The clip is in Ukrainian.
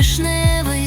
вишневий.